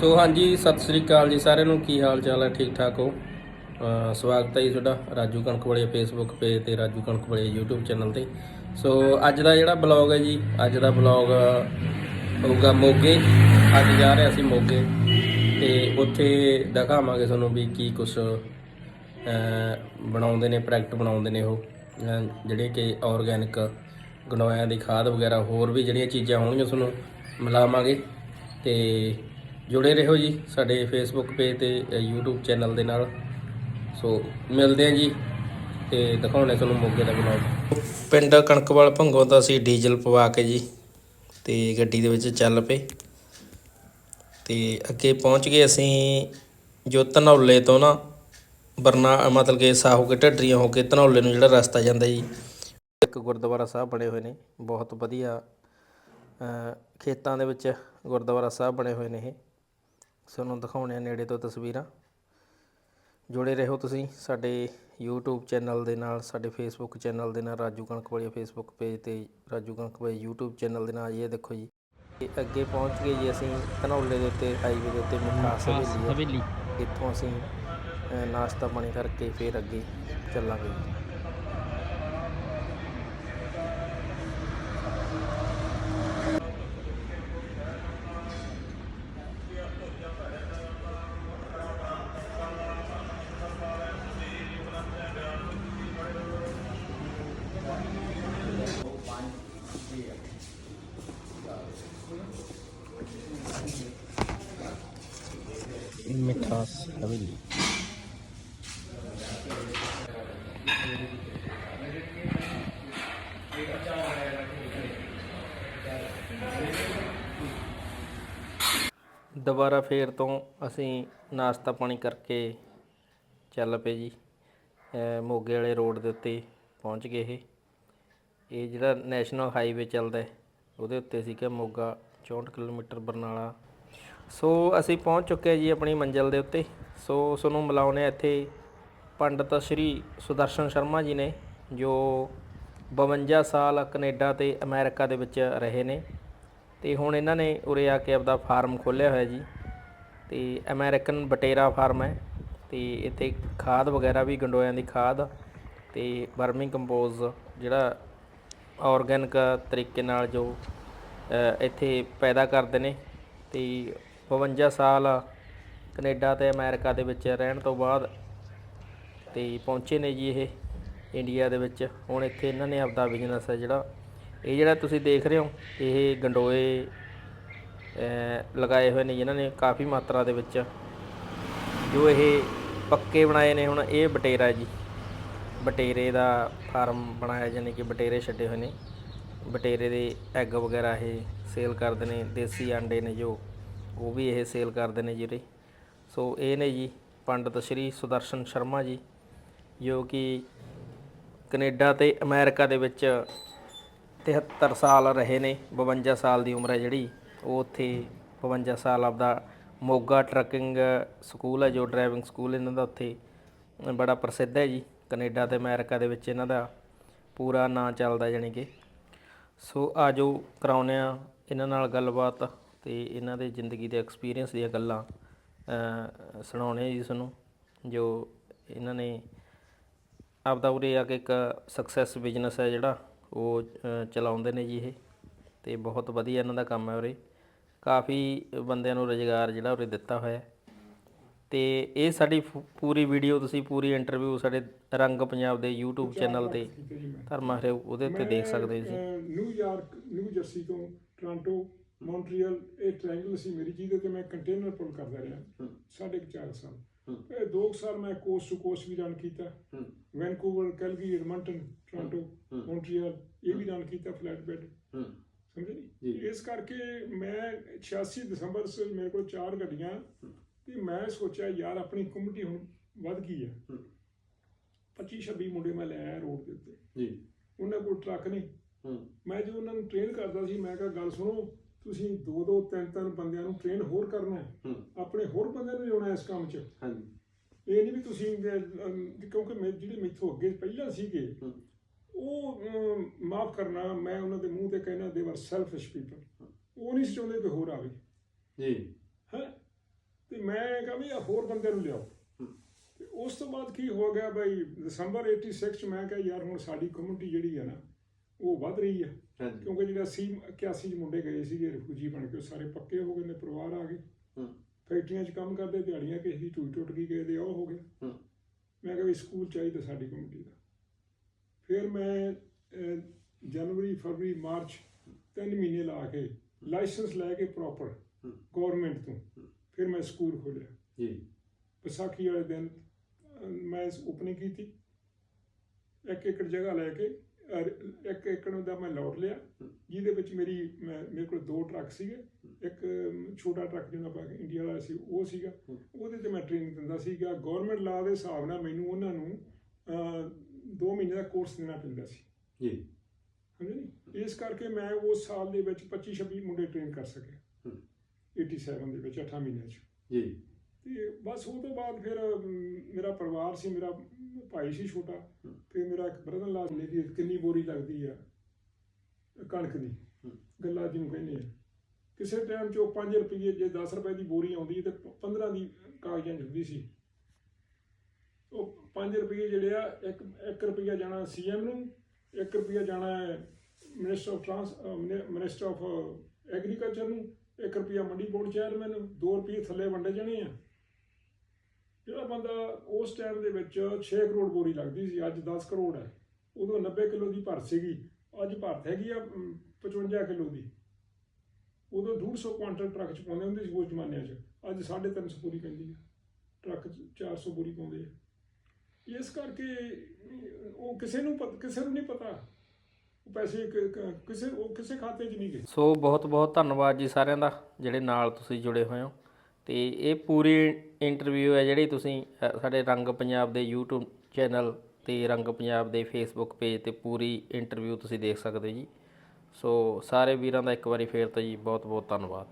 ਸੋ ਹਾਂਜੀ, ਸਤਿ ਸ੍ਰੀ ਅਕਾਲ ਜੀ ਸਾਰਿਆਂ ਨੂੰ। ਕੀ ਹਾਲ ਚਾਲ ਹੈ? ਠੀਕ ਠਾਕ ਹੋ? ਸਵਾਗਤ ਹੈ ਜੀ ਤੁਹਾਡਾ ਰਾਜੂ ਕਣਕਵਾਲੇ ਫੇਸਬੁੱਕ ਪੇਜ ਤੇ, ਰਾਜੂ ਕਣਕਵਾਲੇ YouTube ਚੈਨਲ ਤੇ। ਸੋ ਅੱਜ ਦਾ ਜਿਹੜਾ ਬਲੌਗ ਹੈ ਜੀ, ਅੱਜ ਦਾ ਬਲੌਗ ਹੋਊਗਾ ਮੋਗੇ। ਅੱਜ ਜਾ ਰਹੇ ਅਸੀਂ ਮੋਗੇ ਤੇ ਉੱਥੇ ਦਿਖਾਵਾਂਗੇ ਤੁਹਾਨੂੰ ਵੀ ਕੀ ਕੁਝ ਬਣਾਉਂਦੇ ਨੇ ਪ੍ਰੋਡਕਟ ਬਣਾਉਂਦੇ ਨੇ ਉਹ। ਜਿਹੜੇ ਕਿ ਆਰਗੈਨਿਕ ਗੰਡੋਇਆਂ ਦੀ ਖਾਦ ਵਗੈਰਾ ਹੋਰ ਵੀ ਜਿਹੜੀਆਂ ਚੀਜ਼ਾਂ ਹੋਣਗੀਆਂ ਤੁਹਾਨੂੰ ਮਿਲਾਵਾਂਗੇ ਤੇ ਜੁੜੇ ਰਹੋ ਜੀ ਸਾਡੇ ਫੇਸਬੁੱਕ ਪੇਜ ਤੇ ਅ, YouTube ਚੈਨਲ ਦੇ ਨਾਲ। ਸੋ ਮਿਲਦੇ ਹਾਂ ਜੀ ਤੇ ਦਿਖਾਉਣੇ ਤੁਹਾਨੂੰ ਮੋਗੇ ਦਾ ਬਲੌਗ ਪਿੰਡ ਕਣਕਵਾਲ ਭੰਗੋਂ ਤੋਂ ਅਸੀਂ ਡੀਜ਼ਲ ਪਵਾ ਕੇ ਜੀ ਤੇ ਗੱਡੀ ਦੇ ਵਿੱਚ ਚੱਲ ਪਏ। ਤੇ ਅੱਗੇ ਪਹੁੰਚ ਗਏ ਅਸੀਂ ਜੋ ਧਨੌਲੇ ਤੋਂ ਨਾ ਬਰਨਾ ਮਤਲਬ ਕਿ ਸਾਹੂ ਕੇ ਢੱਡਰੀਆਂ ਹੋ ਕੇ ਧਨੌਲੇ ਨੂੰ ਜਿਹੜਾ ਰਸਤਾ ਜਾਂਦਾ ਜੀ। ਇੱਕ ਗੁਰਦੁਆਰਾ ਸਾਹਿਬ ਬਣੇ ਹੋਏ ਨੇ ਬਹੁਤ ਵਧੀਆ ਖੇਤਾਂ ਦੇ ਵਿੱਚ ਗੁਰਦੁਆਰਾ ਸਾਹਿਬ ਬਣੇ ਹੋਏ ਨੇ ਇਹ। ਤੁਹਾਨੂੰ ਦਿਖਾਉਣੇ ਆ ਨੇੜੇ ਤੋਂ ਤਸਵੀਰਾਂ। ਜੁੜੇ ਰਹੋ ਤੁਸੀਂ ਸਾਡੇ YouTube ਚੈਨਲ ਦੇ ਨਾਲ ਸਾਡੇ Facebook ਚੈਨਲ ਦੇ ਨਾਲ ਰਾਜੂ ਕਣਕਵਾਲੀਆ Facebook ਪੇਜ ਤੇ ਰਾਜੂ ਕਣਕਵਾਲੀਆ YouTube ਚੈਨਲ ਦੇ ਨਾਲ। ਇਹ ਦੇਖੋ ਜੀ ਤੇ ਅੱਗੇ ਪਹੁੰਚ ਗਏ ਜੀ ਅਸੀਂ ਧਨੌਲੇ ਦੇ ਉੱਤੇ ਹਾਈਵੇ ਦੇ ਉੱਤੇ ਮਿਠਾਸ ਹਵੇਲੀ ਇੱਥੋਂ ਅਸੀਂ ਨਾਸ਼ਤਾ ਪਾਣੀ ਕਰਕੇ ਫਿਰ ਅੱਗੇ ਚੱਲਾਂਗੇ। ਮਿਠਾਸ। ਹਵੇਲੀ ਦੁਬਾਰਾ ਫੇਰ ਤੋਂ ਅਸੀਂ ਨਾਸ਼ਤਾ ਪਾਣੀ ਕਰਕੇ ਚੱਲ ਪਏ ਜੀ। ਮੋਗੇ ਵਾਲੇ ਰੋਡ ਦੇ ਉੱਤੇ ਪਹੁੰਚ ਗਏ ਇਹ। ਇਹ ਜਿਹੜਾ ਨੈਸ਼ਨਲ ਹਾਈਵੇ ਚੱਲਦਾ ਹੈ, ਉਹਦੇ ਉੱਤੇ ਸੀਗਾ ਮੋਗਾ 64 ਕਿਲੋਮੀਟਰ ਬਰਨਾਲਾ ਸੋ ਅਸੀਂ ਪਹੁੰਚ ਚੁੱਕੇ ਜੀ ਆਪਣੀ ਮੰਜ਼ਿਲ ਦੇ ਉੱਤੇ। ਸੋ ਤੁਹਾਨੂੰ ਮਿਲਾਉਣੇ ਇੱਥੇ ਪੰਡਤ ਸ਼੍ਰੀ ਸੁਦਰਸ਼ਨ ਸ਼ਰਮਾ ਜੀ ਨੇ, ਜੋ 52 ਸਾਲ ਕੈਨੇਡਾ ਤੇ ਅਮਰੀਕਾ ਦੇ ਵਿੱਚ ਰਹੇ ਨੇ। ਤੇ ਹੁਣ ਇਹਨਾਂ ਨੇ ਉਰੇ ਆ ਕੇ ਆਪਦਾ ਫਾਰਮ ਖੋਲ੍ਹਿਆ ਹੋਇਆ ਜੀ। ਤੇ ਅਮਰੀਕਨ ਬਟੇਰਾ ਫਾਰਮ ਹੈ। ਤੇ ਇੱਥੇ ਖਾਦ ਵਗੈਰਾ ਵੀ ਗੰਡੋਇਆਂ ਦੀ ਖਾਦ ਤੇ ਵਰਮੀ ਕੰਪੋਜ਼ ਜਿਹੜਾ ਆਰਗੈਨਿਕ ਤਰੀਕੇ ਨਾਲ ਜੋ ਇੱਥੇ ਪੈਦਾ ਕਰਦੇ ਨੇ। ਤੇ 52 ਸਾਲ ਕੈਨੇਡਾ ਤੇ ਅਮਰੀਕਾ ਦੇ ਵਿੱਚ ਰਹਿਣ ਤੋਂ ਬਾਅਦ ਤੇ ਪਹੁੰਚੇ ਨੇ ਜੀ ਇਹ ਇੰਡੀਆ ਦੇ ਵਿੱਚ। ਹੁਣ ਇੱਥੇ ਇਹਨਾਂ ਨੇ ਆਪਦਾ ਬਿਜ਼ਨਸ ਹੈ ਜਿਹੜਾ। ਇਹ ਜਿਹੜਾ ਤੁਸੀਂ ਦੇਖ ਰਹੇ ਹੋ, ਇਹ ਗੰਡੋਏ ਲਗਾਏ ਹੋਏ ਨੇ ਜਿਨ੍ਹਾਂ ਨੇ ਕਾਫੀ ਮਾਤਰਾ ਦੇ ਵਿੱਚ। ਜੋ ਇਹ ਪੱਕੇ ਬਣਾਏ ਨੇ, ਹੁਣ ਇਹ ਬਟੇਰਾ ਜੀ। ਬਟੇਰੇ ਦਾ ਫਾਰਮ ਬਣਾਇਆ ਜਾਨੀ ਕਿ ਬਟੇਰੇ ਛੱਡੇ ਹੋਏ ਨੇ। ਬਟੇਰੇ ਦੇ ਐਗ ਵਗੈਰਾ ਇਹ ਸੇਲ ਕਰਦੇ ਨੇ, ਦੇਸੀ ਆਂਡੇ ਨੇ ਜੋ। ਉਹ ਵੀ ਇਹ ਸੇਲ ਕਰਦੇ ਨੇ ਜਿਹੜੇ। ਸੋ ਇਹ ਨੇ ਜੀ ਪੰਡਤ ਸ਼੍ਰੀ ਸੁਦਰਸ਼ਨ ਸ਼ਰਮਾ ਜੀ, ਜੋ ਕਿ ਕੈਨੇਡਾ ਤੇ ਅਮਰੀਕਾ ਦੇ ਵਿੱਚ 73 ਸਾਲ ਰਹੇ ਨੇ 52 ਸਾਲ ਦੀ ਉਮਰ ਹੈ ਜਿਹੜੀ। ਉਹ ਉੱਥੇ 52 ਸਾਲ ਆਪਦਾ ਮੋਗਾ ਟਰੱਕਿੰਗ ਸਕੂਲ ਹੈ, ਜੋ ਡਰਾਈਵਿੰਗ ਸਕੂਲ ਇਹਨਾਂ ਦਾ ਉੱਥੇ ਬੜਾ ਪ੍ਰਸਿੱਧ ਹੈ ਜੀ। ਕੈਨੇਡਾ ਤੇ ਅਮਰੀਕਾ ਦੇ ਵਿੱਚ ਇਹਨਾਂ ਦਾ ਪੂਰਾ ਨਾਂ ਚੱਲਦਾ ਜਾਣੀ ਕਿ। ਸੋ ਆਜੋ ਕਰਾਉਨੇ ਆ ਇਹਨਾਂ ਨਾਲ ਗੱਲਬਾਤ। ਤੇ ਇਹਨਾਂ ਦੇ ਜ਼ਿੰਦਗੀ ਦੇ ਐਕਸਪੀਰੀਅੰਸ ਦੀਆਂ ਗੱਲਾਂ ਸੁਣਾਉਣੇ ਜੀ ਤੁਹਾਨੂੰ ਜੋ ਇਹਨਾਂ ਨੇ ਆਪਦਾ ਉਰੇ ਆ ਕੇ ਇੱਕ ਸਕਸੈਸ ਬਿਜ਼ਨਸ ਹੈ ਜਿਹੜਾ ਉਹ ਚਲਾਉਂਦੇ ਨੇ ਜੀ ਇਹ ਤੇ ਬਹੁਤ ਵਧੀਆ ਇਹਨਾਂ ਦਾ ਕੰਮ ਹੈ ਉਰੇ। ਕਾਫੀ ਬੰਦਿਆਂ ਨੂੰ ਰੁਜ਼ਗਾਰ ਜਿਹੜਾ ਉਰੇ ਦਿੱਤਾ ਹੋਇਆ ਹੈ। ਤੇ ਇਹ ਸਾਡੀ ਫੂ- ਪੂਰੀ ਵੀਡੀਓ ਤੁਸੀਂ ਪੂਰੀ ਇੰਟਰਵਿਊ ਸਾਡੇ ਰੰਗ ਪੰਜਾਬ ਦੇ YouTube ਚੈਨਲ ਤੇ ਧਰਮਾ ਹਰੇ ਉਹਦੇ ਉੱਤੇ ਦੇਖ ਸਕਦੇ ਹੋ ਜੀ ਅਹ, ਨਿਊਯਾਰਕ ਨਿਊ ਜਰਸੀ ਤੋਂ ਟੋਰਾਂਟੋ ਮੌਂਟਰੀਅਲ ਇਹ ਟ੍ਰਾਇੰਗਲ ਸੀ ਮੇਰੀ ਜਿਹਦੇ ਤੇ ਮੈਂ ਕੰਟੇਨਰ ਪੁੱਲ ਕਰਦਾ ਰਿਹਾ। ਸਾਢੇ ਕੁ ਚਾਰ ਸਾਲ। ਇਹ ਦੋ ਕੁ ਸਾਲ ਮੈਂ ਕੋਸਟ ਟੂ ਕੋਸਟ ਵੀ ਰਨ ਕੀਤਾ। Vancouver Calgary Edmonton Toronto Montreal ਇਹ ਵੀ ਰਨ ਕੀਤਾ ਫਲੈਟ ਬੈਡ ਸਮਝੇ? ਇਸ ਕਰਕੇ ਮੈਂ 86 ਦਸੰਬਰ ਸ ਮੇਰੇ ਕੋਲ ਚਾਰ ਗੱਡੀਆਂ। ਤੇ ਮੈਂ ਸੋਚਿਆ ਯਾਰ ਆਪਣੀ ਕਮਿਊਨਿਟੀ ਹੁਣ ਵੱਧ ਗਈ ਹੈ। 25 26 ਮੁੰਡੇ ਮੈਂ ਲੈ ਆਇਆ ਰੋਡ ਦੇ ਉੱਤੇ। ਜੀ। ਉਹਨਾਂ ਕੋਲ ਟਰੱਕ ਨਹੀਂ। ਮੈਂ ਜੋ ਉਹਨਾਂ ਨੂੰ ਟ੍ਰੇਨ ਕਰਦਾ ਸੀ ਮੈਂ ਕਿਹਾ ਗੱਲ ਸੁਣੋ ਤੁਸੀਂ ਦੋ ਦੋ ਤਿੰਨ ਤਿੰਨ ਬੰਦਿਆਂ ਨੂੰ ਟ੍ਰੇਨ ਹੋਰ ਕਰਨਾ ਹੈ। ਆਪਣੇ ਹੋਰ ਬੰਦਿਆਂ ਨੂੰ ਲਿਆਉਣਾ ਇਸ ਕੰਮ 'ਚ। ਹਾਂਜੀ। ਇਹ ਨਹੀਂ ਵੀ ਤੁਸੀਂ ਅਹ, ਅਮ, ਕਿਉਂਕਿ ਮੈਂ ਜਿਹੜੇ ਮੈਥੋਂ ਅੱਗੇ ਪਹਿਲਾਂ ਸੀਗੇ। ਉਹ ਮਾਫ ਕਰਨਾ ਮੈਂ ਉਹਨਾਂ ਦੇ ਮੂੰਹ ਤੇ ਕਹਿਣਾ ਦੇ ਵਰ ਸੈਲਫਿਸ਼ ਪੀਪਲ ਉਹ ਨਹੀਂ ਸੀ ਚਾਹੁੰਦੇ ਕਿ ਹੋਰ ਆਵੇ। ਜੀ। ਹੈ? ਮੈਂ ਕਿਹਾ ਵੀ ਆਹ ਹੋਰ ਬੰਦੇ ਨੂੰ ਲਿਆਓ। ਤੇ ਉਸ ਤੋਂ ਬਾਅਦ ਕੀ ਹੋ ਗਿਆ ਬਈ ਦਸੰਬਰ 86 ਚ ਮੈਂ ਕਿਹਾ ਯਾਰ ਹੁਣ ਸਾਡੀ ਕਮਿਊਨਿਟੀ ਜਿਹੜੀ ਹੈ ਨਾ ਉਹ ਵੱਧ ਰਹੀ ਹੈ ਹਾਂਜੀ। ਕਿਉਂਕਿ ਜਿਹੜਾ 80 81 ਚ ਮੁੰਡੇ ਗਏ ਸੀਗੇ ਰਿਫਿਊਜੀ ਬਣ ਕੇ ਉਹ ਸਾਰੇ ਪੱਕੇ ਹੋ ਗਏ ਨੇ ਪਰਿਵਾਰ ਆ ਗਏ। ਹੂੰ। ਫੈਕਟਰੀਆਂ 'ਚ ਕੰਮ ਕਰਦੇ ਦਿਹਾੜੀਆਂ ਕਿਸੇ ਦੀ ਟੂਟ ਟੁੱਟ ਗਈ ਕਿਸੇ ਦੇ ਉਹ ਹੋ ਗਏ। ਹੂੰ। ਮੈਂ ਕਿਹਾ ਵੀ ਸਕੂਲ ਚਾਹੀਦਾ ਸਾਡੀ ਕਮਿਊਨਿਟੀ ਦਾ। ਫਿਰ ਮੈਂ ਜਨਵਰੀ ਫਰਵਰੀ ਮਾਰਚ ਤਿੰਨ ਮਹੀਨੇ ਲਾ ਕੇ ਲਾਇਸੈਂਸ ਲੈ ਕੇ ਪ੍ਰੋਪਰ। ਗਵਰਨਮੈਂਟ ਤੋਂ ਫਿਰ ਮੈਂ ਸਕੂਲ ਖੋਲ੍ਹਿਆ। ਜੀ। ਵਿਸਾਖੀ ਵਾਲੇ ਦਿਨ ਮੈਂ ਓਪਨਿੰਗ ਕੀਤੀ। ਇੱਕ ਏਕੜ ਜਗ੍ਹਾ ਲੈ ਕੇ ਇੱਕ ਏਕੜ ਦਾ ਮੈਂ ਲੋਟ ਲਿਆ ਜਿਹਦੇ ਵਿੱਚ ਮੇਰੀ ਮੇਰੇ ਕੋਲ ਦੋ ਟਰੱਕ ਸੀਗੇ। ਇੱਕ ਛੋਟਾ ਟਰੱਕ ਜਿਹੜਾ ਆਪਾਂ ਇੰਡੀਆ ਵਾਲਾ ਸੀ ਉਹ ਸੀਗਾ। ਉਹਦੇ ਤੇ ਮੈਂ ਟ੍ਰੇਨਿੰਗ ਦਿੰਦਾ ਸੀਗਾ। ਗਵਰਨਮੈਂਟ ਲਾ ਦੇ ਹਿਸਾਬ ਨਾਲ ਮੈਨੂੰ ਉਹਨਾਂ ਨੂੰ ਦੋ ਮਹੀਨੇ ਦਾ ਕੋਰਸ ਦੇਣਾ ਪੈਂਦਾ ਸੀ। ਜੀ। ਸਮਝੇ ਨਹੀਂ ਇਸ ਕਰਕੇ ਮੈਂ ਉਸ ਸਾਲ ਦੇ ਵਿੱਚ 25 26 ਮੁੰਡੇ ਟ੍ਰੇਨ ਕਰ ਸਕਿਆ। ਹੂੰ। 87 ਦੇ ਵਿੱਚ 8 ਮਹੀਨਿਆਂ 'ਚ। ਜੀ। ਤੇ ਬਸ ਉਹ ਤੋਂ ਬਾਅਦ ਫਿਰ ਮੇਰਾ ਪਰਿਵਾਰ ਸੀ ਮੇਰਾ ਭਾਈ ਸੀ ਛੋਟਾ। ਫਿਰ ਮੇਰਾ ਇੱਕ ਬ੍ਰਦਰ ਲਾ ਨੇ ਦੀ ਕਿੰਨੀ ਬੋਰੀ ਲੱਗਦੀ ਆ ਕਣਕ ਦੀ। ਗੱਲਾਂ ਜਿਹਨੂੰ ਕਹਿੰਦੇ ਆ ਕਿਸੇ ਟਾਈਮ 'ਚ ਉਹ 5 ਰੁਪਏ ਜੇ 10 ਰੁਪਏ ਦੀ ਬੋਰੀ ਆਉਂਦੀ ਤੇ 15 ਦੀ ਕਾਗਜ਼ਾਂ ਹੁੰਦੀ ਸੀ ਉਹ 5 ਰੁਪਏ ਜਿਹੜੇ ਆ ਇੱਕ 1 ਰੁਪਿਆ ਜਾਣਾ ਸੀਐਮ ਨੂੰ 1 ਰੁਪਿਆ ਜਾਣਾ minister of trans minister of agriculture ਨੂੰ 1 ਰੁਪਿਆ ਮੰਡੀ ਬੋਰਡ ਚੇਅਰਮੈਨ ਨੂੰ 2 ਰੁਪਏ ਥੱਲੇ ਵੰਡੇ ਜਾਣੇ ਆ ਜਿਹੜਾ ਬੰਦਾ ਉਸ ਟਾਈਮ ਦੇ ਵਿੱਚ 6 ਕਰੋੜ ਬੋਰੀ ਲੱਗਦੀ ਸੀ, ਅੱਜ 10 ਕਰੋੜ ਹੈ। ਉਦੋਂ 90 ਕਿਲੋ ਦੀ ਭਰਤ ਸੀਗੀ। ਅੱਜ ਭਰਤ ਹੈਗੀ ਆ 55 ਕਿਲੋ ਦੀ। ਉਦੋਂ 150 ਕੁਆਂਟਲ ਟਰੱਕ ਚ ਪਾਉਂਦੇ ਹੁੰਦੇ ਸੀ ਉਸ ਜ਼ਮਾਨੇ 'ਚ। ਅੱਜ 350 ਬੋਰੀ ਪੈਂਦੀ ਆ। ਟਰੱਕ 'ਚ 400 ਬੋਰੀ ਪਾਉਂਦੇ ਆ। ਇਸ ਕਰਕੇ ਉਹ ਕਿਸੇ ਨੂੰ ਕਿਸੇ ਨੂੰ ਨਹੀਂ ਪਤਾ। ਪੈਸੇ ਕਿਸੇ, ਉਹ ਕਿਸੇ ਖਾਤੇ 'ਚ ਨਹੀਂ ਗਏ। ਸੋ ਬਹੁਤ ਬਹੁਤ ਧੰਨਵਾਦ ਜੀ ਸਾਰਿਆਂ ਦਾ, ਜਿਹੜੇ ਨਾਲ ਤੁਸੀਂ ਜੁੜੇ ਹੋਏ ਹੋ। ਤੇ ਇਹ ਪੂਰੀ ਇੰਟਰਵਿਊ ਹੈ ਜਿਹੜੀ ਤੁਸੀਂ ਸਾਡੇ ਰੰਗ ਪੰਜਾਬ ਦੇ YouTube ਚੈਨਲ ਤੇ ਰੰਗ ਪੰਜਾਬ ਦੇ Facebook ਪੇਜ ਤੇ ਪੂਰੀ ਇੰਟਰਵਿਊ ਤੁਸੀਂ ਦੇਖ ਸਕਦੇ ਹੋ ਜੀ। ਸੋ ਸਾਰੇ ਵੀਰਾਂ ਦਾ ਇੱਕ ਵਾਰੀ ਫੇਰ ਤੋਂ ਜੀ ਬਹੁਤ ਬਹੁਤ ਧੰਨਵਾਦ।